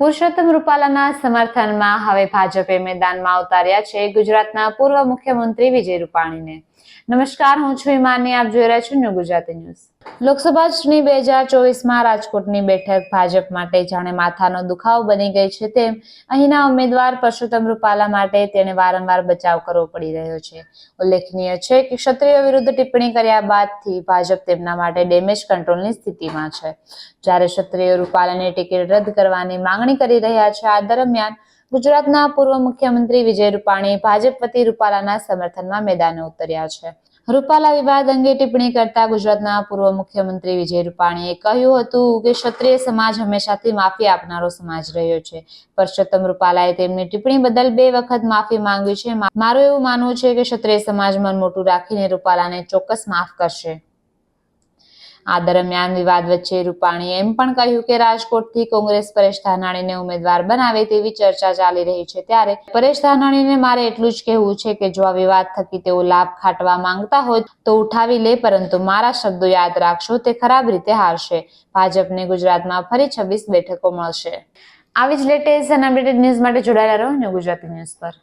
પુરુષોત્તમ રૂપાલાના સમર્થનમાં હવે ભાજપે મેદાનમાં ઉતાર્યા છે ગુજરાતના પૂર્વ મુખ્યમંત્રી વિજય રૂપાણીને. નમસ્કાર, હું છું હિમાની, આપ જોઈ રહ્યા છો ન્યૂ ગુજરાતી ન્યૂઝ. લોકસભા ચૂંટણી બે હજાર ચોવીસમાં રાજકોટની બેઠક ભાજપ માટે જાણે માથાનો દુખાવો બની ગઈ છે તેમ અહીંના ઉમેદવાર પરસોત્તમ રૂપાલા માટે તેણે વારંવાર બચાવ કરવો પડી રહ્યો છે. ઉલ્લેખનીય છે કે ક્ષત્રિય વિરુદ્ધ ટિપ્પણી કર્યા બાદથી ભાજપ તેમના માટે ડેમેજ કંટ્રોલની સ્થિતિમાં છે. જ્યારે ક્ષત્રિય રૂપાલાની ટિકિટ રદ કરવાની માંગણી કરી રહ્યા છે, આ દરમિયાન ગુજરાતના પૂર્વ મુખ્યમંત્રી વિજય રૂપાણી, ભાજપ વતી રૂપાલાના સમર્થનમાં મેદાને ઉતર્યા છે. રૂપાલા વિવાદ અંગે ટિપ્પણી કરતા ગુજરાતના પૂર્વ મુખ્યમંત્રી વિજય રૂપાણીએ કહ્યું હતું કે ક્ષત્રિય સમાજ હંમેશાથી માફી આપનારો સમાજ રહ્યો છે. પરસોત્તમ રૂપાલાએ તેમની ટિપ્પણી બદલ બે વખત માફી માંગી છે. મારું એવું માનવું છે કે ક્ષત્રિય સમાજ મન મોટું રાખીને રૂપાલાને ચોક્કસ માફ કરશે. આ દરમિયાન વિવાદ વચ્ચે રૂપાણીએ એમ પણ કહ્યું કે રાજકોટથી કોંગ્રેસ પરેશ ધાનાણીને ઉમેદવાર બનાવે તેવી ચર્ચા ચાલી રહી છે. ત્યારે પરેશ ધાનાણીને મારે એટલું જ કહેવું છે કે જો આ વિવાદ થકી તેઓ લાભ ખાટવા માંગતા હોય તો ઉઠાવી લે, પરંતુ મારા શબ્દો યાદ રાખશો, તે ખરાબ રીતે હારશે. ભાજપને ગુજરાતમાં ફરી છવ્વીસ બેઠકો મળશે. આવી જ લેટેસ્ટ અને અપડેટેડ ન્યૂઝ માટે જોડાયેલા રહો ને ગુજરાતી ન્યૂઝ પર.